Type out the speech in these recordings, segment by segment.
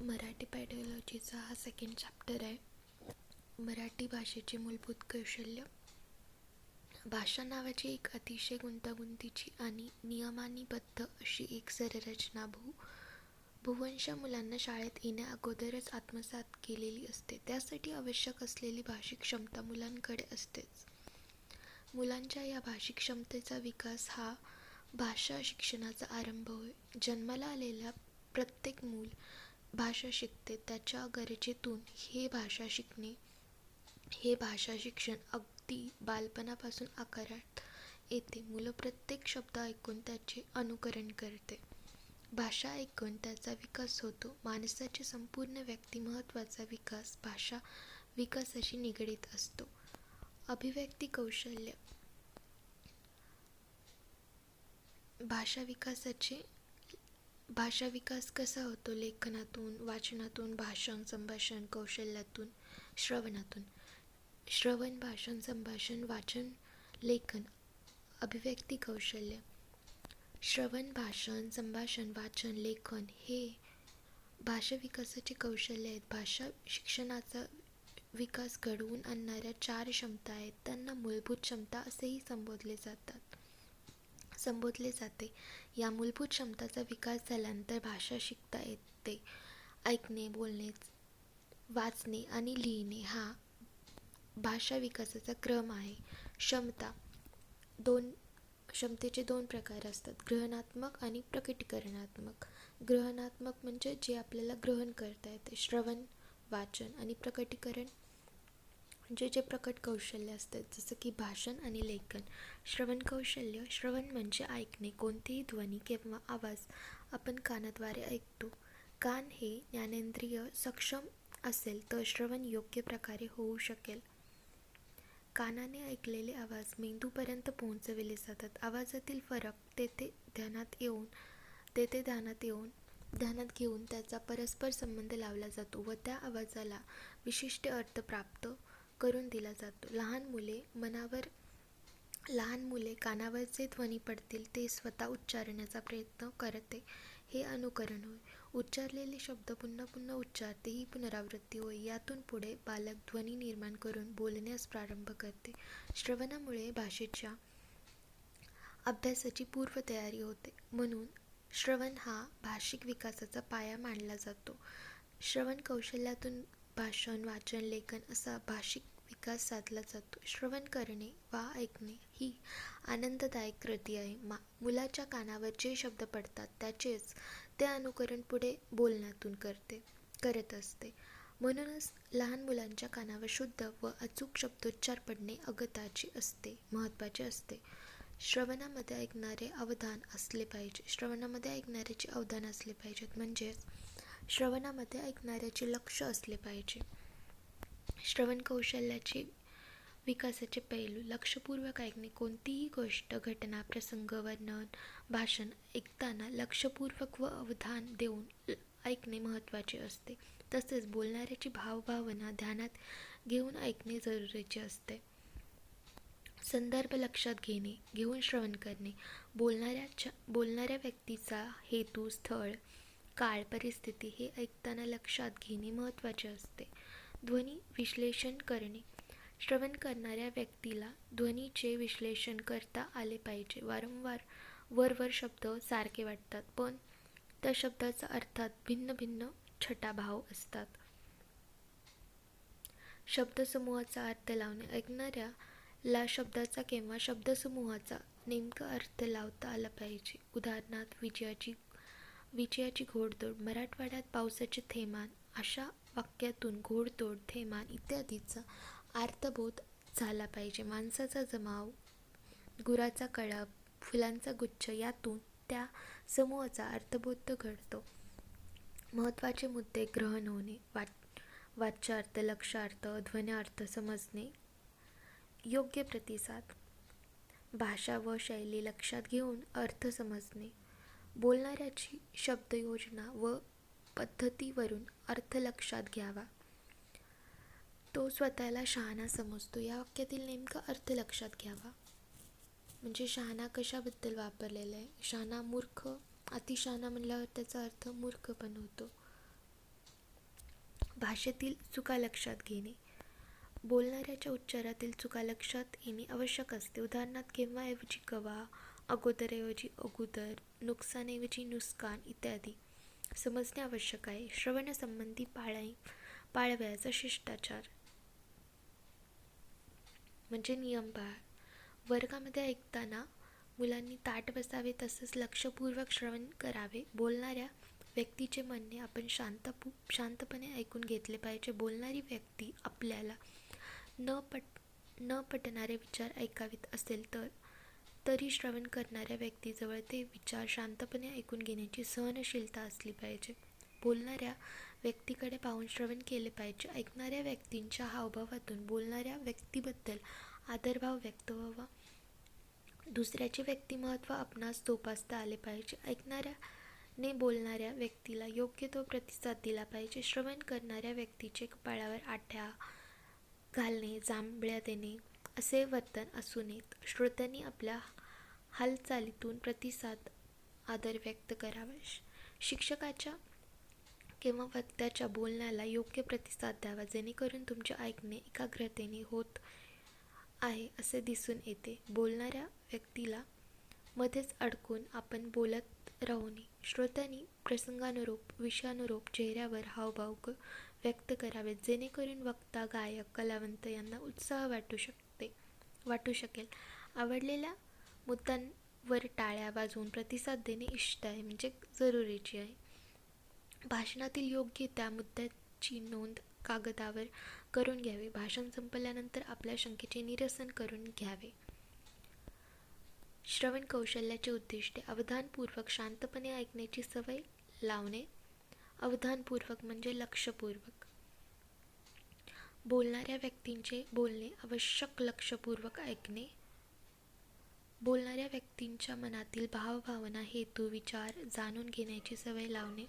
मराठी पॅडॉलॉजीचा हा second chapter आहे. मराठी भाषेचे मूलभूत कौशल्य. भाषा नावाची एक अतिशय गुंतागुंतीची आणि नियमानीबद्ध अशी एक सररचना भू भुवंशा मुलांना शाळेत येण्याअगोदरच आत्मसात केलेली असते. त्यासाठी आवश्यक असलेली भाषिक क्षमता मुलांकडे असतेच. मुलांच्या या भाषिक क्षमतेचा विकास हा भाषा शिक्षणाचा आरंभ होय. जन्माला आलेला प्रत्येक मूल भाषा शिकते. त्याच्या गरजेतून हे भाषा शिकणे हे भाषा शिक्षण अगदी बालपणापासून आकारात येते. मुलं प्रत्येक शब्द ऐकून त्याचे अनुकरण करते. भाषा ऐकून त्याचा विकास होतो. माणसाचे संपूर्ण व्यक्तिमत्वाचा विकास भाषा विकासाशी निगडीत असतो. अभिव्यक्ती कौशल्य. भाषा विकासाचे भाषा विकास कसा होतो लेखनातून वाचनातून भाषण संभाषण कौशल्यातून श्रवणातून? श्रवण भाषण संभाषण वाचन लेखन अभिव्यक्ती कौशल्य. श्रवण भाषण संभाषण वाचन लेखन हे भाषा विकासाचे कौशल्य आहेत. भाषा शिक्षणाचा विकास घडवून आणणाऱ्या चार क्षमता आहेत. त्यांना मूलभूत क्षमता असेही संबोधले जातात. संबोधले जाते. या मूलभूत क्षमताचा विकास झाल्यानंतर भाषा शिकता येते. ऐकणे बोलणे वाचणे आणि लिहिणे हा भाषा विकासाचा क्रम आहे. क्षमता दोन क्षमतेचे दोन प्रकार असतात. ग्रहणात्मक आणि प्रकटीकरणात्मक. ग्रहणात्मक म्हणजे जे आपल्याला ग्रहण करता येते. श्रवण वाचन आणि प्रकटीकरण. म्हणजे जे प्रकट कौशल्य असतात जसं की भाषण आणि लेखन. श्रवण कौशल्य श्रवण म्हणजे ऐकणे. कोणतेही ध्वनी किंवा आवाज आपण कानाद्वारे ऐकतो. कान हे ज्ञानेंद्रिय सक्षम असेल तर श्रवण योग्य प्रकारे होऊ शकेल. कानाने ऐकलेले आवाज मेंदूपर्यंत पोहोचविले जातात. आवाजातील फरक तेथे ध्यानात येऊन तेथे ध्यानात येऊन ध्यानात घेऊन त्याचा परस्पर संबंध लावला जातो व त्या आवाजाला विशिष्ट अर्थ प्राप्त करून दिला जातो. लहान मुले मनावर लहान मुले कानावर जे ध्वनी पडतील ते स्वतः उच्चारण्याचा प्रयत्न करते. हे अनुकरण होय. उच्चारलेले शब्द पुन्हा पुन्हा उच्चारते ही पुनरावृत्ती होय. यातून पुढे बालक ध्वनी निर्माण करून बोलण्यास प्रारंभ करते. श्रवणामुळे भाषेच्या अभ्यासाची पूर्वतयारी होते. म्हणून श्रवण हा भाषिक विकासाचा पाया मानला जातो. श्रवण कौशल्यातून भाषण वाचन लेखन असा भाषिक विकास साधला जातो. श्रवण करणे वा ऐकणे ही आनंददायक कृती आहे. मा मुलाच्या कानावर जे शब्द पडतात त्याचेच ते अनुकरण पुढे बोलण्यातून करते करत असते. म्हणूनच लहान मुलांच्या कानावर शुद्ध व अचूक शब्दोच्चार पडणे अगताचे असते महत्त्वाचे असते. श्रवणामध्ये ऐकणारे अवधान असले पाहिजे. श्रवणामध्ये ऐकणाऱ्याचे अवधान असले पाहिजेत. म्हणजेच श्रवणामध्ये ऐकणाऱ्याचे लक्ष असले पाहिजे. श्रवण कौशल्याचे विकासाचे पैलू. लक्षपूर्वक ऐकणे कोणतीही गोष्ट घटना प्रसंग वर्णन भाषण ऐकताना लक्षपूर्वक व अवधान देऊन ऐकणे महत्त्वाचे असते. तसेच बोलणाऱ्याची भावभावना ध्यानात घेऊन ऐकणे जरुरीचे असते. संदर्भ लक्षात घेणे घेऊन श्रवण करणे. बोलणाऱ्याच्या बोलणाऱ्या व्यक्तीचा हेतू स्थळ काळ परिस्थिती हे ऐकताना लक्षात घेणे महत्त्वाचे असते. ध्वनी विश्लेषण करणे. श्रवण करणाऱ्या व्यक्तीला ध्वनीचे विश्लेषण करता आले पाहिजे. वारंवार वरवर शब्द सारखे वाटतात पण त्या शब्दाचा अर्थात भिन्न भिन्न छटाभाव असतात. शब्दसमूहाचा अर्थ लावणे. ऐकणाऱ्या ला शब्दाचा किंवा शब्दसमूहाचा नेमका अर्थ लावता आला पाहिजे. उदाहरणार्थ विजयाची विजयाची घोडदौड. मराठवाड्यात पावसाचे थेमान अशा वाक्यातून घोडतोड थेमान इत्यादीचा अर्थबोध झाला पाहिजे. माणसाचा जमाव गुराचा कळप फुलांचा गुच्छ यातून त्या समूहाचा अर्थबोध घडतो. महत्त्वाचे मुद्दे ग्रहण होणे वाच वाच्यार्थ लक्षार्थ ध्वन्यार्थ समजणे योग्य प्रतिसाद भाषा व शैली लक्षात घेऊन अर्थ समजणे बोलणाऱ्याची शब्दयोजना व पद्धतीवरून अर्थ लक्षात घ्यावा. तो स्वतःला शहाणा समजतो. या वाक्यातील नेमका अर्थ लक्षात घ्यावा. म्हणजे शहाणा कशाबद्दल वापरलेला आहे? शहाणा मूर्ख अतिशहाणा म्हणल्यावर त्याचा अर्थ मूर्ख पण होतो. भाषेतील चुका लक्षात घेणे. बोलणाऱ्याच्या उच्चारातील चुका लक्षात येणे आवश्यक असते. उदाहरणार्थ केव्हाऐवजी कवा अगोदरऐवजी अगोदर नुकसानऐवजी नुकसान इत्यादी. समजणे आवश्यक आहे. श्रवणासंबंधी पाळाय पाळव्याचा शिष्टाचार. म्हणजे नियम पाळ वर्गामध्ये ऐकताना मुलांनी ताट बसावे तसंच लक्षपूर्वक श्रवण करावे. बोलणाऱ्या व्यक्तीचे म्हणणे आपण शांत शांतपणे ऐकून घेतले पाहिजे. बोलणारी व्यक्ती आपल्याला न पट न पटणारे विचार ऐकावेत असेल तर तरी श्रवण करणाऱ्या व्यक्तीजवळ ते विचार शांतपणे ऐकून घेण्याची सहनशीलता असली पाहिजे. बोलणाऱ्या व्यक्तीकडे पाहून श्रवण केले पाहिजे. ऐकणाऱ्या व्यक्तींच्या हावभावातून बोलणाऱ्या व्यक्तीबद्दल आदरभाव व्यक्त व्हावा. दुसऱ्याचे व्यक्तिमत्व आपणास जोपासता आले पाहिजे. ऐकणाऱ्याने बोलणाऱ्या व्यक्तीला योग्य तो प्रतिसाद दिला पाहिजे. श्रवण करणाऱ्या व्यक्तीचे कपाळावर आठ्या घालणे जांभळ्या देणे असे वर्तन असू नयेत श्रोत्यांनी आपल्या हालचालीतून प्रतिसाद आदर व्यक्त करावा शिक्षकाच्या किंवा वक्त्याच्या बोलण्याला योग्य प्रतिसाद द्यावा जेणेकरून तुमचे ऐकणे एकाग्रतेने होत आहे असे दिसून येते. बोलणाऱ्या व्यक्तीला मध्येच अडकून आपण बोलत राहू नये श्रोत्यांनी प्रसंगानुरूप विषयानुरूप चेहऱ्यावर हावभाव व्यक्त करावेत जेणेकरून वक्ता गायक कलावंत यांना उत्साह वाटू शकते वाटू शकेल. आवडलेल्या मुद्द्यांवर टाळ्या वाजवून प्रतिसाद देणे इष्ट आहे म्हणजे जरुरीची आहे. भाषणातील योग्य त्या मुद्द्याची नोंद कागदावर करून घ्यावे. भाषण संपल्यानंतर आपल्या शंकेचे निरसन करून घ्यावे. श्रवण कौशल्याचे उद्दिष्टे अवधानपूर्वक शांतपणे ऐकण्याची सवय लावणे अवधानपूर्वक म्हणजे लक्षपूर्वक. बोलणाऱ्या व्यक्तींचे बोलणे आवश्यक लक्षपूर्वक ऐकणे बोलणाऱ्या व्यक्तींच्या मनातील भावभावना हेतू विचार जाणून घेण्याची सवय लावणे.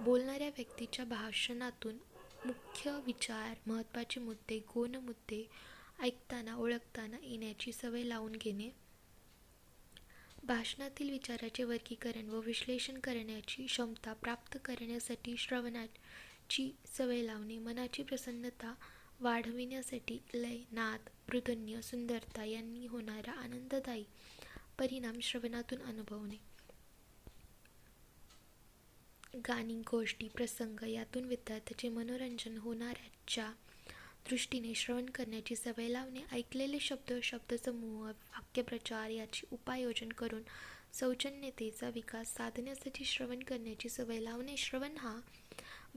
बोलणाऱ्या व्यक्तीच्या भाषणातून मुख्य विचार महत्त्वाचे मुद्दे गौण मुद्दे ऐकताना ओळखताना येण्याची सवय लावून घेणे. भाषणातील विचाराचे वर्गीकरण व विश्लेषण करण्याची क्षमता प्राप्त करण्यासाठी श्रवणाची सवय लावणे. मनाची प्रसन्नता वाढविण्यासाठी लय नाद मृदन्य सुंदरता यांनी होणारा आनंददायी परिणाम श्रवणातून अनुभवणे. गाणी गोष्टी प्रसंग यातून विद्यार्थ्याचे मनोरंजन होणाऱ्याच्या दृष्टीने श्रवण करण्याची सवय लावणे ऐकलेले शब्द शब्दसमूह वाक्यप्रचार याची उपाययोजन करून सौजन्यतेचा विकास साधण्यासाठी श्रवण करण्याची सवय लावणे. श्रवण हा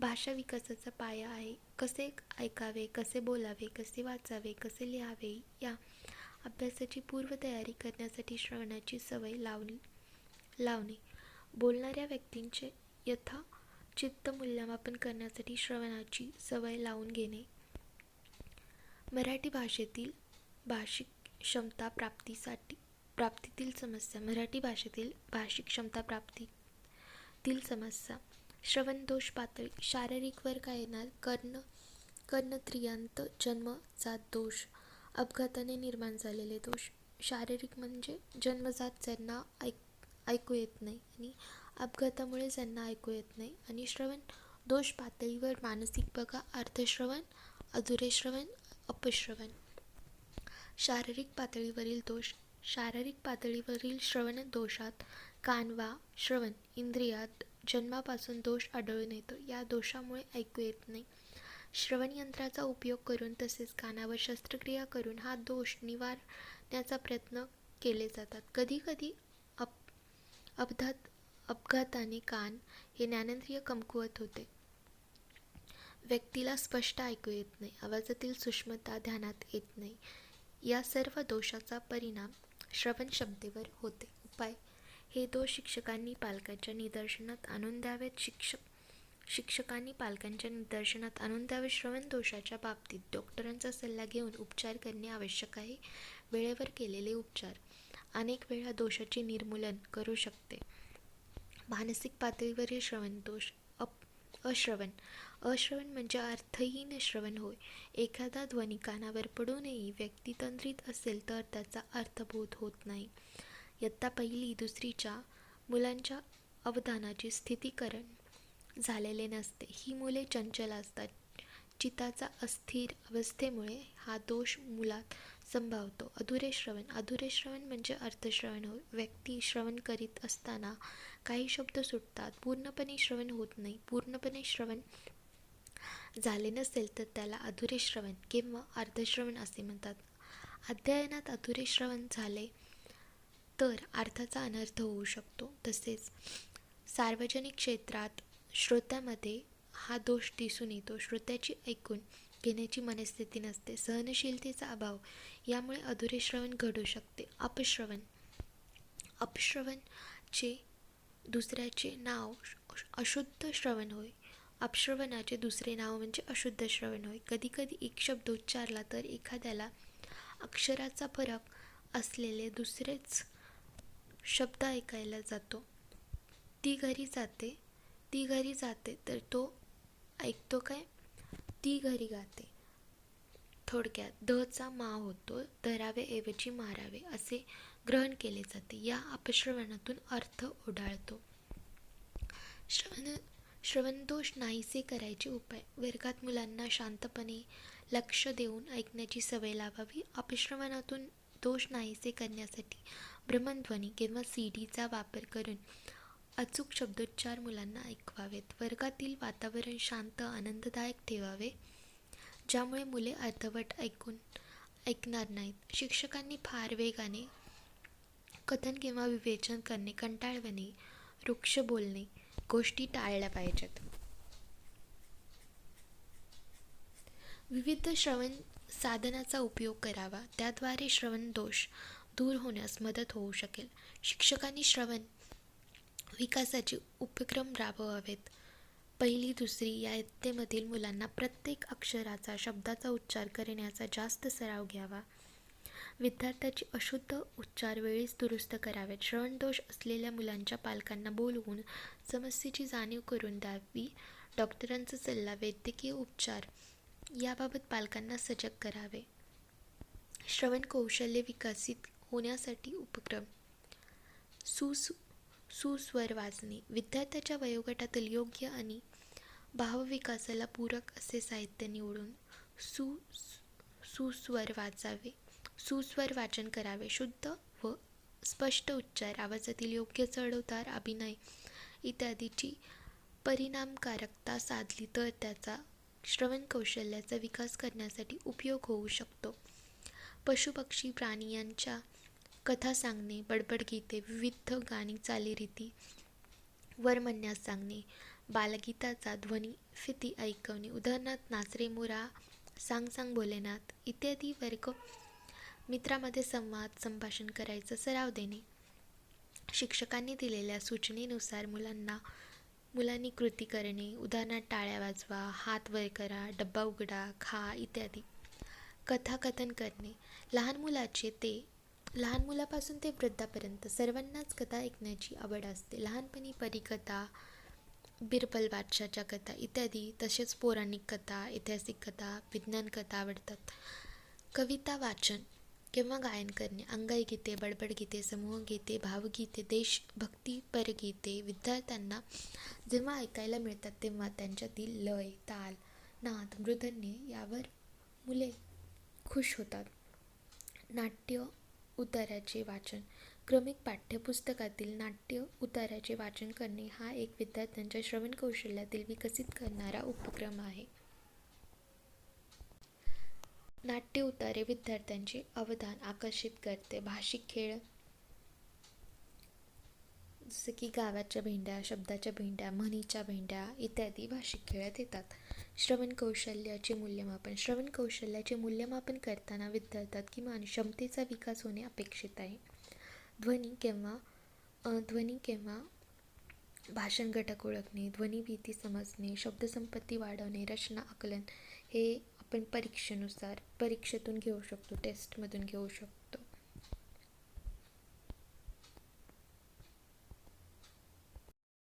भाषा विकासाचा पाया आहे. कसे ऐकावे कसे बोलावे कसे वाचावे कसे लिहावे या अभ्यासाची पूर्वतयारी करण्यासाठी श्रवणाची सवय लावली लावणे. बोलणाऱ्या व्यक्तींचे यथा चित्त मूल्यमापन करण्यासाठी श्रवणाची सवय लावून घेणे. मराठी भाषेतील भाषिक क्षमता प्राप्तीसाठी प्राप्तीतील समस्या. मराठी भाषेतील भाषिक क्षमता प्राप्तीतील समस्या. श्रवणदोष पातळी शारीरिक वर काय येणार? कर्ण कर्णत्रियांत जन्मजात दोष अपघाताने निर्माण झालेले दोष. शारीरिक म्हणजे जन्मजात ज्यांना ऐक ऐकू येत नाही आणि अपघातामुळे ज्यांना ऐकू येत नाही. आणि श्रवण दोष पातळीवर मानसिक बघा अर्थश्रवण अधुरे श्रवण अपश्रवण. शारीरिक पातळीवरील दोष शारीरिक पातळीवरील श्रवण दोषात कानवा श्रवण इंद्रियात जन्मापासून दोष आढळून येतो. या दोषामुळे ऐकू येत नाही. श्रवणयंत्राचा उपयोग करून तसेच कानावर शस्त्रक्रिया करून हा दोष निवारण्याचा प्रयत्न केले जातात. कधीकधी अप अपघात अपघाताने कान हे ज्ञानेंद्रिय कमकुवत होते. व्यक्तीला स्पष्ट ऐकू येत नाही. आवाजातील सूक्ष्मता ध्यानात येत नाही. या सर्व दोषाचा परिणाम श्रवण क्षमतेवर होते. उपाय हे दोष शिक्षकांनी पालकांच्या निदर्शनात आणून द्यावेत. शिक्षक शिक्षकांनी पालकांच्या निदर्शनात आणून द्यावे श्रवण दोषाच्या बाबतीत डॉक्टरांचा सल्ला घेऊन उपचार करणे आवश्यक आहे. वेळेवर केलेले उपचार. अनेक वेळा दोषाचे निर्मूलन करू शकते. मानसिक पातळीवरील श्रवण दोष अप अश्रवण. अश्रवण म्हणजे अर्थहीन श्रवण होय. एखादा ध्वनी कानावर पडूनही व्यक्ती तंत्रित असेल तर त्याचा अर्थबोध होत नाही. इयत्ता पहिली दुसरीच्या मुलांच्या अवधानाची स्थितीकरण झालेले नसते. ही मुले चंचल असतात. चित्ताचा अस्थिर अवस्थेमुळे हा दोष मुलात संभावतो. अधुरे श्रवण. अधुरे श्रवण म्हणजे अर्थश्रवण. होय व्यक्ती श्रवण करीत असताना काही शब्द सुटतात. पूर्णपणे श्रवण होत नाही. पूर्णपणे श्रवण झाले नसेल तर त्याला अधुरे श्रवण किंवा अर्धश्रवण असे म्हणतात. अध्ययनात अधुरे श्रवण झाले तर अर्थाचा अनर्थ होऊ शकतो. तसेच सार्वजनिक क्षेत्रात श्रोत्यामध्ये हा दोष दिसून येतो. श्रोत्याची ऐकून घेण्याची मनस्थिती नसते. सहनशीलतेचा अभाव यामुळे अधुरे श्रवण घडू शकते. अपश्रवण. अपश्रवणचे दुसऱ्याचे नाव अशुद्ध श्रवण होय. अपश्रवणाचे दुसरे नाव म्हणजे अशुद्ध श्रवण होय. कधीकधी एक शब्द उच्चारला तर एखाद्याला अक्षराचा फरक असलेले दुसरेच शब्द ऐकायला जातो. ती घरी जाते. ती घरी जाते तर तो ऐकतो काय? ती घरी गाते. थोडक्यात दचा मा होतो. धरावे ऐवजी मारावे असे ग्रहण केले जाते. या अपश्रवणातून अर्थ ओढाळतो. श्रवण श्रवणदोष नाहीसे करायचे उपाय. वर्गात मुलांना शांतपणे लक्ष देऊन ऐकण्याची सवय लावावी. अपश्रवणातून दोष नाहीसे करण्यासाठी भ्रमणध्वनी किंवा सी डीचा वापर करून अचूक शब्दोच्चार मुलांना ऐकवावेत. वर्गातील वातावरण शांत आनंददायक ठेवावे ज्यामुळे मुले अर्धवट ऐकून ऐकणार नाहीत. शिक्षकांनी फार वेगाने कथन किंवा विवेचन करणे कंटाळवणे वृक्ष बोलणे गोष्टी टाळल्या पाहिजेत. विविध श्रवण साधनाचा उपयोग करावा. त्याद्वारे श्रवण दोष दूर होण्यास मदत होऊ शकेल. शिक्षकांनी श्रवण विकासाचे उपक्रम राबवावेत. पहिली दुसरी या इयत्तेमधील मुलांना प्रत्येक अक्षराचा शब्दाचा उच्चार करण्याचा जास्त सराव घ्यावा. विद्यार्थ्याची अशुद्ध उच्चार वेळीच दुरुस्त करावेत. श्रवणदोष असलेल्या मुलांच्या पालकांना बोलवून समस्येची जाणीव करून द्यावी. डॉक्टरांचा सल्ला वैद्यकीय उपचार याबाबत पालकांना सजग करावे. श्रवण कौशल्य विकसित होण्यासाठी उपक्रम. सुसु सुस्वर वाचणे विद्यार्थ्याच्या वयोगटातील योग्य आणि भावविकासाला पूरक असे साहित्य निवडून सु सुस्वर वाचावे सुस्वर वाचन करावे. शुद्ध व स्पष्ट उच्चार. आवाजातील योग्य चढउतार अभिनय इत्यादीची परिणामकारकता साधली तर त्याचा श्रवण कौशल्याचा विकास करण्यासाठी उपयोग होऊ शकतो. पशुपक्षी प्राणी यांच्या कथा सांगणे बडबड गीते विविध गाणी चालीरीती वर म्हणण्यास सांगणे बालगीताचा ध्वनी स्थिती ऐकवणे उदाहरणार्थ नाचरे मुरा सांग सांग भोलेनाथ इत्यादी वर्ग. मित्रामध्ये संवाद संभाषण करायचा सराव देणे. शिक्षकांनी दिलेल्या सूचनेनुसार मुलांना मुलांनी कृती करणे उदाहरणार्थ टाळ्या वाजवा हात वर करा डब्बा उघडा खा इत्यादी. कथाकथन करणे. लहान मुलाचे ते लहान मुलापासून ते वृद्धापर्यंत सर्वांनाच कथा ऐकण्याची आवड असते. लहानपणी परिकथा बिरबल बादशाच्या कथा इत्यादी तसेच पौराणिक कथा ऐतिहासिक कथा विज्ञान कथा आवडतात. कविता वाचन किंवा गायन करणे अंगाई गीते बडबड गीते समूह गीते भावगीते देशभक्ती परगीते विद्यार्थ्यांना जेव्हा ऐकायला मिळतात तेव्हा त्यांच्यातील लय ताल नाद मृदन्य यावर मुले खुश होतात. नाट्य उताऱ्याचे वाचन. क्रमिक पाठ्यपुस्तकातील नाट्य उताऱ्याचे वाचन करणे हा एक विद्यार्थ्यांच्या श्रवण कौशल्यातील विकसित करणारा उपक्रम आहे. नाट्य उतारे विद्यार्थ्यांचे अवधान आकर्षित करते. भाषिक खेळ जसं की गावाच्या भेंड्या शब्दाच्या भेंड्या म्हणीच्या भेंड्या इत्यादी भाषिक खेळात येतात. श्रवण कौशल्याचे मूल्यमापन. श्रवण कौशल्याचे मूल्यमापन करताना विद्यार्थ्यात किमान क्षमतेचा विकास होणे अपेक्षित आहे. ध्वनी किंवा ध्वनी किंवा भाषण घटक ओळखणे ध्वनीभीती समजणे शब्दसंपत्ती वाढवणे रचना आकलन हे आपण परीक्षेनुसार परीक्षेतून घेऊ शकतो टेस्टमधून घेऊ शकतो.